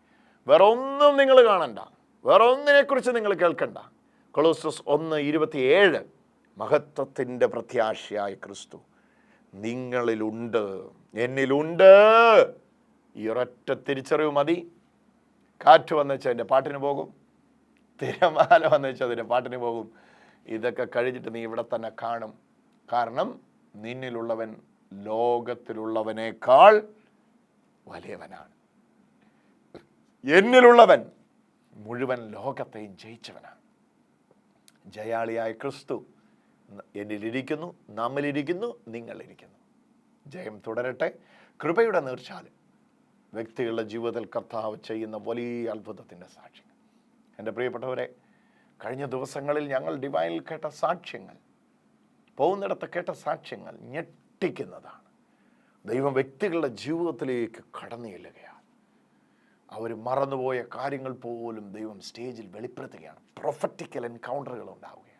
വേറെ ഒന്നും നിങ്ങൾ കാണണ്ട. വേറെ ഒന്നിനെക്കുറിച്ച് നിങ്ങൾ കേൾക്കണ്ട. കൊളോസസ് ഒന്ന് ഇരുപത്തിയേഴ് മഹത്വത്തിന്റെ പ്രത്യാശയായ ക്രിസ്തു. നിങ്ങളിലുണ്ട്. എന്നിലുണ്ട്. ഈ ഒരൊറ്റ തിരിച്ചറിവ് മതി. കാറ്റ് വന്നുവെച്ചാൽ എന്റെ പാട്ടിന് പോകും. തിരമാല വന്നുവെച്ചാൽ അതിന്റെ പാട്ടിന് പോകും. ഇതൊക്കെ കഴിഞ്ഞിട്ട് നീ ഇവിടെ തന്നെ കാണും. കാരണം നിന്നിലുള്ളവൻ ലോകത്തിലുള്ളവനേക്കാൾ വലിയവനാണ്. എന്നിലുള്ളവൻ മുഴുവൻ ലോകത്തെയും ജയിച്ചവനാണ്. ജയാളിയായ ക്രിസ്തു എന്നിലിരിക്കുന്നു നമ്മിലിരിക്കുന്നു നിങ്ങളിരിക്കുന്നു. ജയം തുടരട്ടെ. കൃപയുടെ നീർച്ചാലും. വ്യക്തികളുടെ ജീവിതത്തിൽ കർത്താവ് ചെയ്യുന്ന വലിയ അത്ഭുതത്തിന്റെ സാക്ഷ്യങ്ങൾ. എന്റെ പ്രിയപ്പെട്ടവരെ കഴിഞ്ഞ ദിവസങ്ങളിൽ ഞങ്ങൾ ഡിവൈനിൽ കേട്ട സാക്ഷ്യങ്ങൾ പോകുന്നിടത്ത് കേട്ട സാക്ഷ്യങ്ങൾ ഞെട്ടിക്കുന്നതാണ്. ദൈവം വ്യക്തികളുടെ ജീവിതത്തിലേക്ക് കടന്നു ചെല്ലുകയാണ്. അവർ മറന്നുപോയ കാര്യങ്ങൾ പോലും ദൈവം സ്റ്റേജിൽ വെളിപ്പെടുത്തുകയാണ്. പ്രൊഫറ്റിക്കൽ എൻകൗണ്ടറുകൾ ഉണ്ടാവുകയാണ്.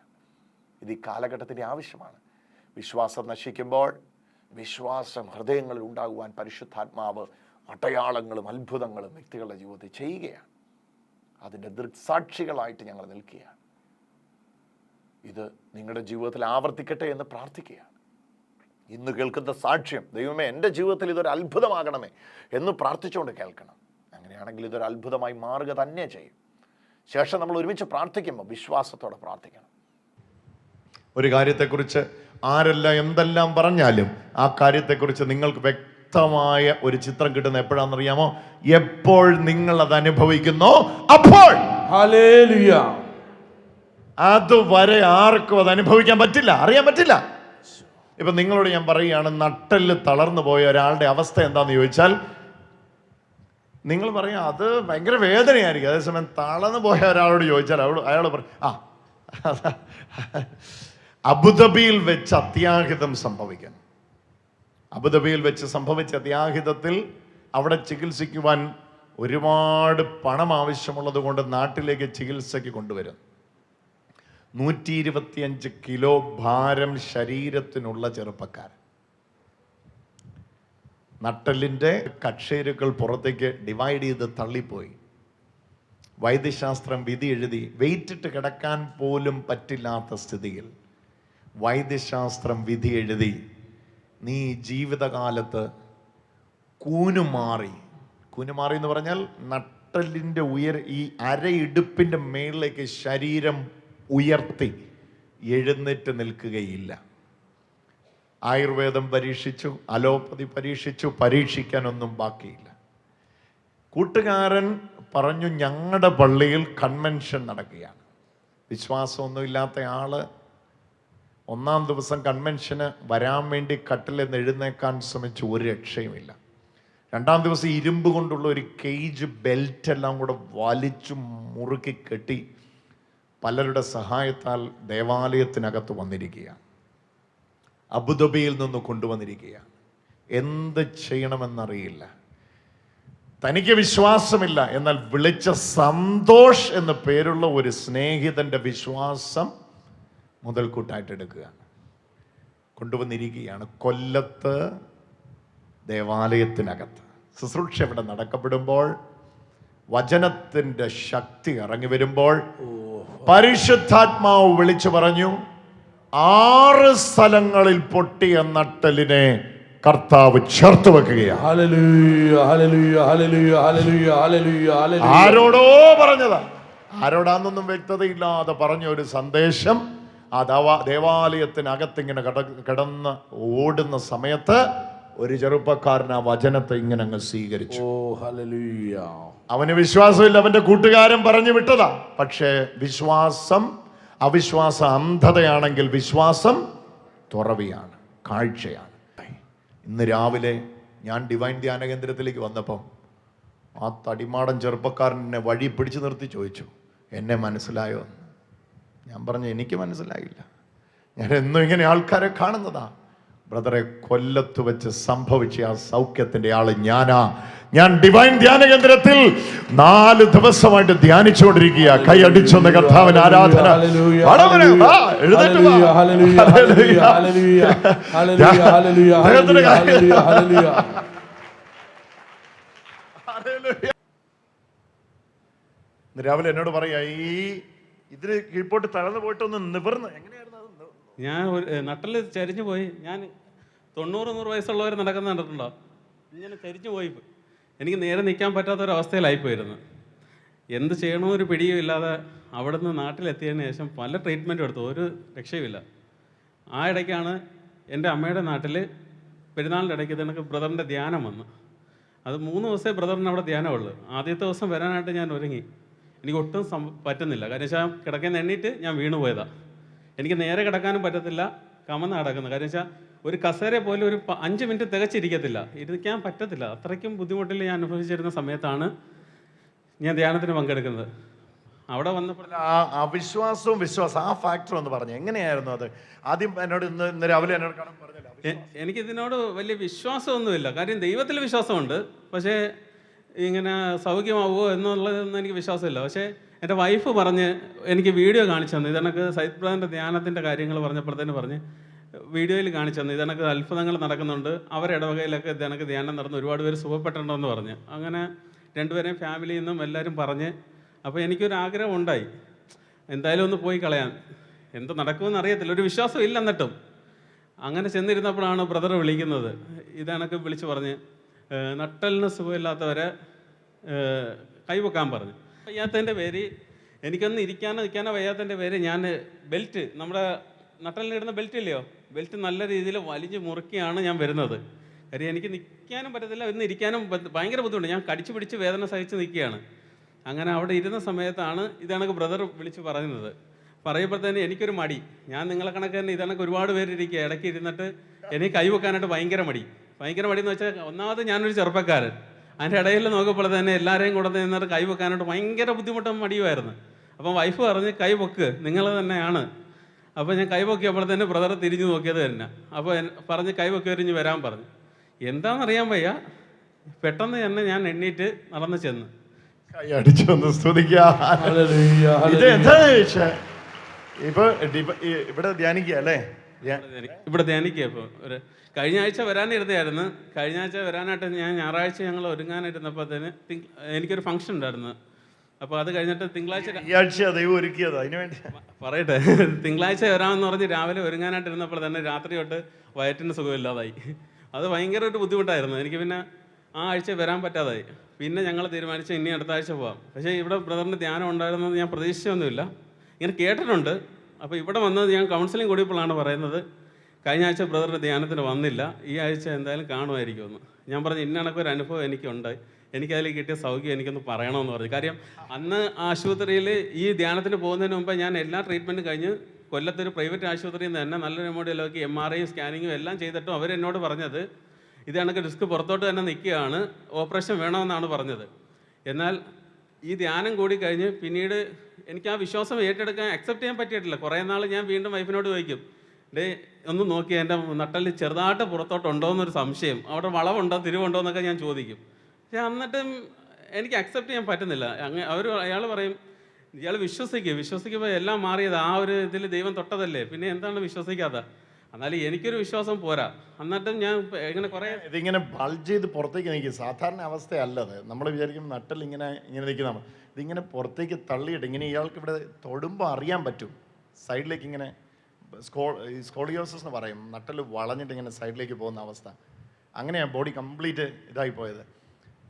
ഇത് ഈ കാലഘട്ടത്തിന്റെ ആവശ്യമാണ്. വിശ്വാസം നശിക്കുമ്പോൾ വിശ്വാസം ഹൃദയങ്ങളിൽ ഉണ്ടാകുവാൻ പരിശുദ്ധാത്മാവ് അടയാളങ്ങളും അത്ഭുതങ്ങളും വ്യക്തികളുടെ ജീവിതത്തിൽ ചെയ്യുകയാണ്. അതിന്റെ ദൃക്സാക്ഷികളായിട്ട് ഞങ്ങൾ നിൽക്കുകയാണ്. ഇത് നിങ്ങളുടെ ജീവിതത്തിൽ ആവർത്തിക്കട്ടെ എന്ന് പ്രാർത്ഥിക്കുകയാണ്. ഇന്ന് കേൾക്കുന്ന സാക്ഷ്യം ദൈവമേ എന്റെ ജീവിതത്തിൽ ഇതൊരു അത്ഭുതമാകണമേ എന്ന് പ്രാർത്ഥിച്ചുകൊണ്ട് കേൾക്കണം. അങ്ങനെയാണെങ്കിൽ ഇതൊരു അത്ഭുതമായി മാറുക തന്നെ ചെയ്യും. ശേഷം നമ്മൾ ഒരുമിച്ച് പ്രാർത്ഥിക്കുമ്പോൾ വിശ്വാസത്തോടെ പ്രാർത്ഥിക്കണം. ഒരു കാര്യത്തെക്കുറിച്ച് ആരെല്ലാം എന്തെല്ലാം പറഞ്ഞാലും ആ കാര്യത്തെക്കുറിച്ച് നിങ്ങൾക്ക് വ്യക്തമായ ഒരു ചിത്രം കിട്ടുന്ന എപ്പോഴാണെന്നറിയാമോ? എപ്പോൾ നിങ്ങൾ അത് അനുഭവിക്കുന്നു? അപ്പോൾ. അതുവരെ ആർക്കും അത് അനുഭവിക്കാൻ പറ്റില്ല. അറിയാൻ പറ്റില്ല. ഇപ്പൊ നിങ്ങളോട് ഞാൻ പറയുകയാണ് നട്ടൽ തളർന്നു പോയ ഒരാളുടെ അവസ്ഥ എന്താന്ന് ചോദിച്ചാൽ നിങ്ങൾ പറയാം അത് ഭയങ്കര വേദനയായിരിക്കും. അതേസമയം തളർന്നു പോയ ഒരാളോട് ചോദിച്ചാൽ അയാൾ പറയും ആ. അബുദാബിയിൽ വെച്ച് അത്യാഹിതം സംഭവിക്കാൻ. അബുദാബിയിൽ വെച്ച് സംഭവിച്ച അത്യാഹിതത്തിൽ അവിടെ ചികിത്സിക്കുവാൻ ഒരുപാട് പണം ആവശ്യമുള്ളത് കൊണ്ട് നാട്ടിലേക്ക് ചികിത്സയ്ക്ക് കൊണ്ടുവരും നൂറ്റി ഇരുപത്തിയഞ്ച് കിലോ ഭാരം ശരീരത്തിനുള്ള ചെറുപ്പക്കാരൻ. നട്ടലിന്റെ കക്ഷേരുക്കൾ പുറത്തേക്ക് ഡിവൈഡ് ചെയ്ത് തള്ളിപ്പോയി. വൈദ്യശാസ്ത്രം വിധി എഴുതി വെയിറ്റിട്ട് കിടക്കാൻ പോലും പറ്റില്ലാത്ത സ്ഥിതിയിൽ വൈദ്യശാസ്ത്രം വിധി എഴുതി നീ ജീവിതകാലത്ത് കൂനുമാറി കൂനുമാറി എന്ന് പറഞ്ഞാൽ നട്ട നട്ടലിന്റെ ഉയർ ഈ അരയിടുപ്പിന്റെ മേളിലേക്ക് ശരീരം ഉയർത്തി എഴുന്നേറ്റ് നിൽക്കുകയില്ല. ആയുർവേദം പരീക്ഷിച്ചു അലോപ്പതി പരീക്ഷിച്ചു പരീക്ഷിക്കാനൊന്നും ബാക്കിയില്ല. കൂട്ടുകാരൻ പറഞ്ഞു ഞങ്ങളുടെ പള്ളിയിൽ കൺവെൻഷൻ നടക്കുകയാണ്. വിശ്വാസമൊന്നുമില്ലാത്ത ആൾ ഒന്നാം ദിവസം കൺവെൻഷന് വരാൻ വേണ്ടി കട്ടിൽ എഴുന്നേക്കാൻ ശ്രമിച്ചു ഒരു രക്ഷയുമില്ല. രണ്ടാം ദിവസം ഇരുമ്പ് കൊണ്ടുള്ള ഒരു കേജ് ബെൽറ്റ് എല്ലാം കൂടെ വലിച്ചു മുറുക്കി കെട്ടി പലരുടെ സഹായത്താൽ ദേവാലയത്തിനകത്ത് വന്നിരിക്കുകയാണ്. അബുദാബിയിൽ നിന്ന് കൊണ്ടുവന്നിരിക്കുകയാണ്. എന്ത് ചെയ്യണമെന്നറിയില്ല. തനിക്ക് വിശ്വാസമില്ല. എന്നാൽ വിളിച്ച സന്തോഷ് എന്ന പേരുള്ള ഒരു സ്നേഹിതന്റെ വിശ്വാസം മുതൽക്കൂട്ടായിട്ട് എടുക്കുകയാണ്. കൊണ്ടുവന്നിരിക്കുകയാണ്. കൊല്ലത്ത് ദേവാലയത്തിനകത്ത്. ശുശ്രൂഷ ഇവിടെ നടക്കപ്പെടുമ്പോൾ വചനത്തിന്റെ ശക്തി ഇറങ്ങി വരുമ്പോൾ പരിശുദ്ധാത്മാവ് വിളിച്ചു പറഞ്ഞു ആറ് സ്ഥലങ്ങളിൽ പൊട്ടിയ നട്ടലിനെ കർത്താവ് ചേർത്ത് വെക്കുകയാണ്. ആരോടോ പറഞ്ഞതാ. ആരോടാന്നൊന്നും വ്യക്തതയില്ലാതെ പറഞ്ഞ ഒരു സന്ദേശം ആ ദേവാ ദേവാലയത്തിനകത്തിങ്ങനെ കട കിടന്ന് ഓടുന്ന സമയത്ത് ഒരു ചെറുപ്പക്കാരൻ ആ വചനത്തെ ഇങ്ങനെ അങ്ങ് സ്വീകരിച്ചു. അവന് വിശ്വാസമില്ല അവന്റെ കൂട്ടുകാരൻ പറഞ്ഞു വിട്ടതാ. പക്ഷേ വിശ്വാസം അവിശ്വാസ അന്ധതയാണെങ്കിൽ വിശ്വാസം തുറവിയാണ് കാഴ്ചയാണ്. ഇന്ന് രാവിലെ ഞാൻ ഡിവൈൻ ധ്യാന കേന്ദ്രത്തിലേക്ക് വന്നപ്പോൾ ആ തടിമാടൻ ചെറുപ്പക്കാരൻ എന്നെ വഴി പിടിച്ചു നിർത്തി ചോദിച്ചു എന്നെ മനസ്സിലായോ? ഞാൻ പറഞ്ഞു എനിക്ക് മനസ്സിലായില്ല. ഞാൻ എന്നും ഇങ്ങനെ ആൾക്കാരെ കാണുന്നതാ. ബ്രദറെ കൊല്ലത്ത് വെച്ച് സംഭവിച്ച ആ സൗഖ്യത്തിന്റെ ആൾ ഞാനാ. ഞാൻ ഡിവൈൻ ധ്യാന കേന്ദ്രത്തിൽ നാല് ദിവസമായിട്ട് ധ്യാനിച്ചുകൊണ്ടിരിക്കുക കൈ അടിച്ചൊന്ന് കർത്താവിന് ആരാധന. രാവിലെ എന്നോട് പറയാ ഈ ഇതിന് കീഴ്പോട്ട് തളർന്നു പോയിട്ടൊന്ന് നിവർന്ന്. എങ്ങനെയായിരുന്നു ഞാൻ ഒരു നട്ടൽ ചരിഞ്ഞു പോയി. ഞാൻ തൊണ്ണൂറ് നൂറ് വയസ്സുള്ളവർ നടക്കുന്ന കണ്ടിട്ടുണ്ടോ? ഇങ്ങനെ ചരിഞ്ഞു പോയി. എനിക്ക് നേരെ നിൽക്കാൻ പറ്റാത്ത ഒരു അവസ്ഥയിലായിപ്പോയിരുന്നു എന്ത് ചെയ്യണമെന്നൊരു പിടിയും ഇല്ലാതെ അവിടുന്ന് നാട്ടിലെത്തിയതിന് ശേഷം പല ട്രീറ്റ്മെന്റും എടുത്തു. ഒരു രക്ഷയുമില്ല. ആ ഇടയ്ക്കാണ് എന്റെ അമ്മയുടെ നാട്ടിൽ പെരുന്നാളിന്റെ ഇടയ്ക്ക് എനിക്ക് ബ്രദറിന്റെ ധ്യാനം വന്നു. അത് മൂന്ന് ദിവസമേ ബ്രദറിന് അവിടെ ധ്യാനമുള്ളൂ. ആദ്യത്തെ ദിവസം വരാനായിട്ട് ഞാൻ ഒരുങ്ങി. എനിക്ക് ഒട്ടും സം പറ്റുന്നില്ല. കാരണം വെച്ചാൽ കിടക്കുന്ന എണ്ണീറ്റ് ഞാൻ വീണു പോയതാണ് എനിക്ക് നേരെ കിടക്കാനും പറ്റത്തില്ല കമന്ന് കിടക്കുന്നത് കാരണം വെച്ചാൽ ഒരു കസേര പോലും ഒരു അഞ്ച് മിനിറ്റ് തികച്ചിരിക്കത്തില്ല. ഇരിക്കാൻ പറ്റത്തില്ല. അത്രയ്ക്കും ബുദ്ധിമുട്ടിൽ ഞാൻ അനുഭവിച്ചിരുന്ന സമയത്താണ് ഞാൻ ധ്യാനത്തിന് പങ്കെടുക്കുന്നത്. അവിടെ വന്നപ്പോൾ ആ അവിശ്വാസവും വിശ്വാസം ആ ഫാക്ടർ ഒന്ന് പറഞ്ഞു. എങ്ങനെയായിരുന്നു അത്? ആദ്യം എന്നോട് ഇന്ന് ഇന്ന് രാവിലെ എന്നോട് കാണാൻ പറഞ്ഞില്ല എനിക്കിതിനോട് വലിയ വിശ്വാസമൊന്നുമില്ല. കാര്യം ദൈവത്തിൽ വിശ്വാസമുണ്ട്. പക്ഷേ ഇങ്ങനെ സൗഖ്യമാവുമോ എന്നുള്ളതൊന്നും എനിക്ക് വിശ്വാസമില്ല. പക്ഷേ എന്റെ വൈഫ് പറഞ്ഞ് എനിക്ക് വീഡിയോ കാണിച്ചു തന്നു. ഇതെനക്ക് സൈദ് ബ്രദറിന്റെ ധ്യാനത്തിന്റെ കാര്യങ്ങൾ പറഞ്ഞപ്പോഴത്തേന് പറഞ്ഞ് വീഡിയോയിൽ കാണിച്ചു തന്നു. ഇതെനക്ക് അത്ഭുതങ്ങൾ നടക്കുന്നുണ്ട്. അവരുടെ ഇടവകയിലൊക്കെ ഇതെനക്ക് ധ്യാനം നടന്ന് ഒരുപാട് പേര് സുഖപ്പെട്ടിട്ടുണ്ടെന്ന് പറഞ്ഞ്. അങ്ങനെ രണ്ടുപേരെയും ഫാമിലിയിൽ നിന്നും എല്ലാവരും പറഞ്ഞ് അപ്പോൾ എനിക്കൊരു ആഗ്രഹം ഉണ്ടായി. എന്തായാലും ഒന്ന് പോയി കളയാൻ. എന്ത് നടക്കുമെന്ന് അറിയത്തില്ല. ഒരു വിശ്വാസം ഇല്ല എന്നിട്ടും അങ്ങനെ ചെന്നിരുന്നപ്പോഴാണ് ബ്രദർ വിളിക്കുന്നത്. ഇതെനക്ക് വിളിച്ച് പറഞ്ഞ് "ഏഹ് നട്ടലിന് സുഖമില്ലാത്തവരെ കൈവെക്കാൻ പറഞ്ഞു. വയ്യാത്തതിന്റെ പേര് എനിക്കൊന്ന് ഇരിക്കാനോ നിൽക്കാനോ വയ്യാത്തതിന്റെ പേര് ഞാൻ ബെൽറ്റ് നമ്മുടെ നട്ടലിന് ഇടുന്ന ബെൽറ്റ് ഇല്ലയോ? ബെൽറ്റ് നല്ല രീതിയിൽ വലിഞ്ഞ് മുറുക്കിയാണ് ഞാൻ വരുന്നത്. കാര്യം എനിക്ക് നിൽക്കാനും പറ്റത്തില്ല ഇന്ന് ഇരിക്കാനും ഭയങ്കര ബുദ്ധിമുട്ട് ഞാൻ കടിച്ചു പിടിച്ച് വേദന സഹിച്ച് നിൽക്കുകയാണ്. അങ്ങനെ അവിടെ ഇരുന്ന സമയത്താണ് ഇതണക്ക് ബ്രദർ വിളിച്ച് പറയുന്നത്. പറയുമ്പോഴത്തേന് എനിക്കൊരു മടി. ഞാൻ നിങ്ങളെ കണക്ക് തന്നെ ഇതണക്ക് ഒരുപാട് പേര് ഇരിക്കുക. ഇടയ്ക്ക് ഇരുന്നിട്ട് എനിക്ക് കൈവെക്കാനായിട്ട് ഭയങ്കര മടി. ഭയങ്കര മടിയെന്ന് വെച്ചാൽ ഒന്നാമത് ഞാനൊരു ചെറുപ്പക്കാരൻ. അതിന്റെ ഇടയിൽ നോക്കുമ്പോൾ തന്നെ എല്ലാവരെയും കൂടെ നിന്നിട്ട് കൈ വെക്കാനായിട്ട് ഭയങ്കര ബുദ്ധിമുട്ടും മടിയുമായിരുന്നു. അപ്പം വൈഫ് പറഞ്ഞ് കൈ പൊക്ക് നിങ്ങൾ തന്നെയാണ്. അപ്പോൾ ഞാൻ കൈ പൊക്കിയപ്പോൾ തന്നെ ബ്രദർ തിരിഞ്ഞു നോക്കിയത് തന്നെ. അപ്പോൾ പറഞ്ഞ് കൈ പൊക്കി എറിഞ്ഞ് വരാൻ പറഞ്ഞു. എന്താണെന്നറിയാൻ വയ്യ. പെട്ടെന്ന് തന്നെ ഞാൻ എണ്ണീറ്റ് നടന്ന് ചെന്ന്. കൈ അടിച്ചു ഇപ്പൊ ഈ- ഇവിടെ ധ്യാനിക്കുക അല്ലേ? ഇവിടെ ധ്യാനിക്കുക അപ്പോൾ ഒരു കഴിഞ്ഞ ആഴ്ച വരാനിരുന്നായിരുന്നു കഴിഞ്ഞ ആഴ്ച വരാനായിട്ട് ഞാൻ ഞായറാഴ്ച ഞങ്ങൾ ഒരുങ്ങാനായിരുന്നപ്പോൾ തന്നെ എനിക്കൊരു ഫംഗ്ഷൻ ഉണ്ടായിരുന്നു. അപ്പോൾ അത് കഴിഞ്ഞിട്ട് തിങ്കളാഴ്ച ഈ ആഴ്ച ദൈവം ഒരുക്കിയത്. അതിനു വേണ്ടി പറയട്ടെ. തിങ്കളാഴ്ച വരാമെന്ന് പറഞ്ഞ് രാവിലെ ഒരുങ്ങാനായിട്ട് ഇരുന്നപ്പോൾ തന്നെ രാത്രി തൊട്ട് വയറ്റിന് സുഖമില്ലാതായി. അത് ഭയങ്കര ഒരു ബുദ്ധിമുട്ടായിരുന്നു. എനിക്ക് പിന്നെ ആ ആഴ്ച വരാൻ പറ്റാതായി. പിന്നെ ഞങ്ങൾ തീരുമാനിച്ചു ഇനി അടുത്ത ആഴ്ച പോവാം. പക്ഷേ ഇവിടെ ബ്രദറിന്റെ ധ്യാനം ഉണ്ടായിരുന്നത് ഞാൻ പ്രതീക്ഷിച്ചൊന്നുമില്ല. ഇങ്ങനെ കേട്ടിട്ടുണ്ട്. അപ്പോൾ ഇവിടെ വന്നത് ഞാൻ കൗൺസിലിംഗ് കൂടിയപ്പോഴാണ് പറയുന്നത്. കഴിഞ്ഞ ആഴ്ച ബ്രദറിന്റെ ധ്യാനത്തിന് വന്നില്ല. ഈ ആഴ്ച എന്തായാലും കാണുമായിരിക്കുമെന്ന്. ഞാൻ പറഞ്ഞു ഇന്നണക്ക് ഒരു അനുഭവം എനിക്കുണ്ട്. എനിക്കതിൽ കിട്ടിയ സൗഖ്യം എനിക്കൊന്ന് പറയണമെന്ന് പറഞ്ഞു. കാര്യം അന്ന് ആശുപത്രിയിൽ ഈ ധ്യാനത്തിന് പോകുന്നതിന് മുമ്പ് ഞാൻ എല്ലാ ട്രീറ്റ്മെന്റും കഴിഞ്ഞ് കൊല്ലത്തൊരു പ്രൈവറ്റ് ആശുപത്രിയിൽ നിന്ന് തന്നെ നല്ലൊരു എമൗണ്ടിലൊക്കെ എം ആർ ഐയും സ്കാനിങ്ങും എല്ലാം ചെയ്തിട്ടും അവരെന്നോട് പറഞ്ഞത് ഇത് കണക്ക് ഡിസ്ക് പുറത്തോട്ട് തന്നെ നിൽക്കുകയാണ്. ഓപ്പറേഷൻ വേണമെന്നാണ് പറഞ്ഞത്. എന്നാൽ ഈ ധ്യാനം കൂടി കഴിഞ്ഞ് പിന്നീട് എനിക്ക് ആ വിശ്വാസം ഏറ്റെടുക്കാൻ അക്സെപ്റ്റ് ചെയ്യാൻ പറ്റിയിട്ടില്ല. കുറേ നാൾ ഞാൻ വീണ്ടും വൈഫിനോട് ചോദിക്കും ഡേ ഒന്ന് നോക്കി എന്റെ നട്ടലിൽ ചെറുതായിട്ട് പുറത്തോട്ടുണ്ടോ എന്നൊരു സംശയം. അവിടെ വളവുണ്ടോ തിരിവുണ്ടോ എന്നൊക്കെ ഞാൻ ചോദിക്കും. പക്ഷെ എന്നിട്ടും എനിക്ക് അക്സെപ്റ്റ് ചെയ്യാൻ പറ്റുന്നില്ല. അങ്ങ് അവർ അയാൾ പറയും ഇയാൾ വിശ്വസിക്കുക വിശ്വസിക്കുമ്പോൾ എല്ലാം മാറിയത് ആ ഒരു ഇതിൽ ദൈവം തൊട്ടതല്ലേ. പിന്നെ എന്താണ് വിശ്വസിക്കാത്ത? എന്നാലും എനിക്കൊരു വിശ്വാസം പോരാ. എന്നിട്ടും ഞാൻ ഇങ്ങനെ കുറേ ഇതിങ്ങനെ ബൾജ് ചെയ്ത് പുറത്തേക്ക് നിൽക്കും സാധാരണ അവസ്ഥയല്ലത് നമ്മൾ വിചാരിക്കും നട്ടൽ ഇങ്ങനെ ഇങ്ങനെ നിൽക്കുന്നതാണ് ഇതിങ്ങനെ പുറത്തേക്ക് തള്ളിയിട്ട് ഇങ്ങനെ ഇയാൾക്ക് ഇവിടെ തൊടുമ്പോൾ അറിയാൻ പറ്റും. സൈഡിലേക്ക് ഇങ്ങനെ സ്കോ സ്കോളിയോസിസ് എന്ന് പറയും. നട്ടൽ വളഞ്ഞിട്ട് ഇങ്ങനെ സൈഡിലേക്ക് പോകുന്ന അവസ്ഥ. അങ്ങനെയാണ് ബോഡി കംപ്ലീറ്റ് ഇതായി പോയത്.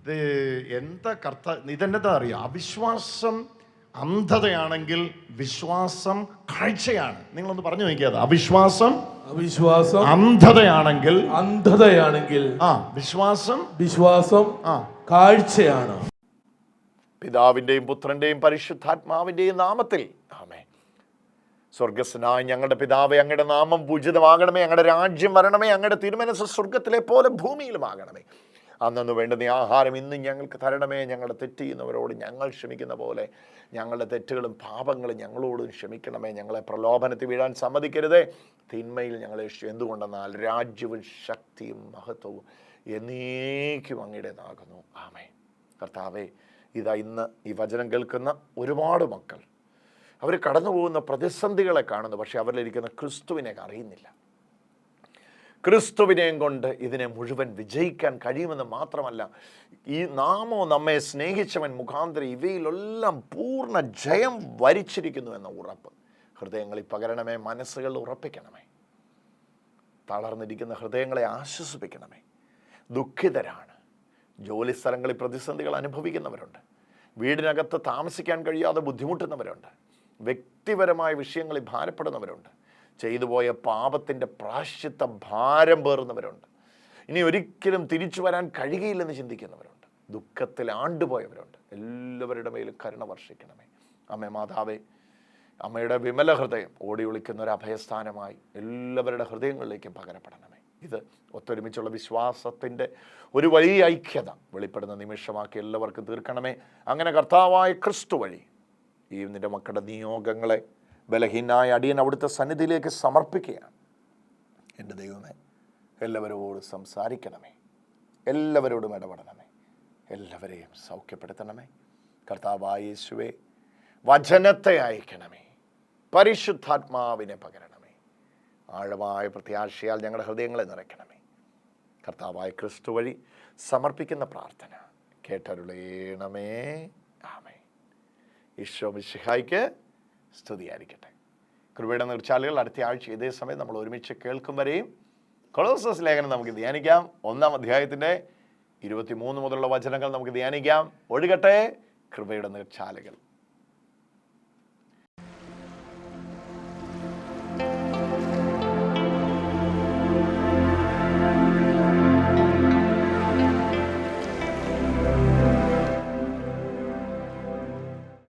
ഇത് എന്താ കർത്ത ഇതെന്നതാ അറിയാം? അവിശ്വാസം അന്ധതയാണെങ്കിൽ വിശ്വാസം കാഴ്ചയാണ്. നിങ്ങളൊന്ന് പറഞ്ഞു നോക്കിയത്. അവിശ്വാസം അവിശ്വാസം. അന്ധതയാണെങ്കിൽ. അന്ധതയാണെങ്കിൽ. ആ വിശ്വാസം. വിശ്വാസം ആ. കാഴ്ചയാണ്. പിതാവിന്റെയും പുത്രന്റെയും പരിശുദ്ധാത്മാവിന്റെയും നാമത്തിൽ. ആമേ സ്വർഗസ്നായ ഞങ്ങളുടെ പിതാവേ അങ്ങയുടെ നാമം പൂജിതമാകണമേ അങ്ങയുടെ രാജ്യം വരണമേ അങ്ങയുടെ തിരുമനസ് സ്വർഗത്തിലെ പോലെ ഭൂമിയിലുമാകണമേ. അന്നു വേണ്ടുന്ന ആഹാരം ഇന്നും ഞങ്ങൾക്ക് തരണമേ. ഞങ്ങളുടെ തെറ്റ് ചെയ്യുന്നവരോട് ഞങ്ങൾ ക്ഷമിക്കുന്ന പോലെ ഞങ്ങളുടെ തെറ്റുകളും പാപങ്ങളും ഞങ്ങളോടും ക്ഷമിക്കണമേ. ഞങ്ങളെ പ്രലോഭനത്തിൽ വീഴാൻ സമ്മതിക്കരുതേ. തിന്മയിൽ ഞങ്ങളെ എന്തുകൊണ്ടെന്നാൽ രാജ്യവും ശക്തിയും മഹത്വവും എന്നേക്കും അങ്ങയുടേതാകുന്നു ആമേ കർത്താവേ ഇതാ ഇന്ന് ഈ വചനം കേൾക്കുന്ന ഒരുപാട് മക്കൾ. അവർ കടന്നു പോകുന്ന പ്രതിസന്ധികളെ കാണുന്നു പക്ഷേ അവരിലിരിക്കുന്ന ക്രിസ്തുവിനെ അറിയുന്നില്ല. ക്രിസ്തുവിനെയും കൊണ്ട് ഇതിനെ മുഴുവൻ വിജയിക്കാൻ കഴിയുമെന്ന് മാത്രമല്ല ഈ നാമോ നമ്മെ സ്നേഹിച്ചവൻ മുഖാന്തരം ഇവയിലെല്ലാം പൂർണ ജയം വരിച്ചിരിക്കുന്നു എന്ന ഉറപ്പ്. ഹൃദയങ്ങളിൽ പകരണമേ മനസ്സുകൾ ഉറപ്പിക്കണമേ. തളർന്നിരിക്കുന്ന ഹൃദയങ്ങളെ ആശ്വസിപ്പിക്കണമേ. ദുഃഖിതരാണ്. ജോലി സ്ഥലങ്ങളിൽ പ്രതിസന്ധികൾ അനുഭവിക്കുന്നവരുണ്ട്. വീടിനകത്ത് താമസിക്കാൻ കഴിയാതെ ബുദ്ധിമുട്ടുന്നവരുണ്ട്. വ്യക്തിപരമായ വിഷയങ്ങളിൽ ഭാരപ്പെടുന്നവരുണ്ട്. ചെയ്തു പോയ പാപത്തിന്റെ പ്രാശ്ചിത്ത ഭാരം പേറുന്നവരുണ്ട്. ഇനി ഒരിക്കലും തിരിച്ചു വരാൻ കഴിയുകയില്ലെന്ന് ചിന്തിക്കുന്നവരുണ്ട്. ദുഃഖത്തിൽ ആണ്ടുപോയവരുണ്ട്. എല്ലാവരുടെ മേലും കരുണ വർഷിക്കണമേ. അമ്മ മാതാവേ അമ്മയുടെ വിമല ഹൃദയം ഓടി ഒളിക്കുന്ന ഒരു അഭയസ്ഥാനമായി എല്ലാവരുടെ ഹൃദയങ്ങളിലേക്കും പകരപ്പെടണമേ. ഇത് ഒത്തൊരുമിച്ചുള്ള വിശ്വാസത്തിന്റെ ഒരു വലിയ ഐക്യത വെളിപ്പെടുന്ന നിമിഷമാക്കി എല്ലാവർക്കും തീർക്കണമേ. അങ്ങനെ കർത്താവായ ക്രിസ്തു വഴി ഈ നിന്റെ മക്കളുടെ നിയോഗങ്ങളെ ബലഹീനായ അടിയൻ അവിടുത്തെ സന്നിധിയിലേക്ക് സമർപ്പിക്കുകയാണ്. എന്റെ ദൈവമേ എല്ലാവരോട് സംസാരിക്കണമേ. എല്ലാവരോടും ഇടപെടണമേ. എല്ലാവരെയും സൗഖ്യപ്പെടുത്തണമേ. കർത്താവായ യേശുവേ വചനത്തെ അയക്കണമേ. പരിശുദ്ധാത്മാവിനെ പകരണമേ. ആഴമായ പ്രത്യാശയാൽ ഞങ്ങളുടെ ഹൃദയങ്ങളെ നിറയ്ക്കണമേ. കർത്താവായ ക്രിസ്തു വഴി സമർപ്പിക്കുന്ന പ്രാർത്ഥന കേട്ടരുളേണമേ. ആമേ ഈശോ മിശിഹായ്ക്ക് സ്തുതിയായിരിക്കട്ടെ. കൃപയുടെ നിർച്ചാലുകൾ അടുത്ത ആഴ്ച ഇതേ സമയം നമ്മൾ ഒരുമിച്ച് കേൾക്കും വരെയും കൊളോസസ് ലേഖനം നമുക്ക് ധ്യാനിക്കാം. ഒന്നാം അധ്യായത്തിന്റെ ഇരുപത്തിമൂന്ന് മുതലുള്ള വചനങ്ങൾ നമുക്ക് ധ്യാനിക്കാം. ഒഴുകട്ടെ കൃപയുടെ നിർച്ചാലുകൾ.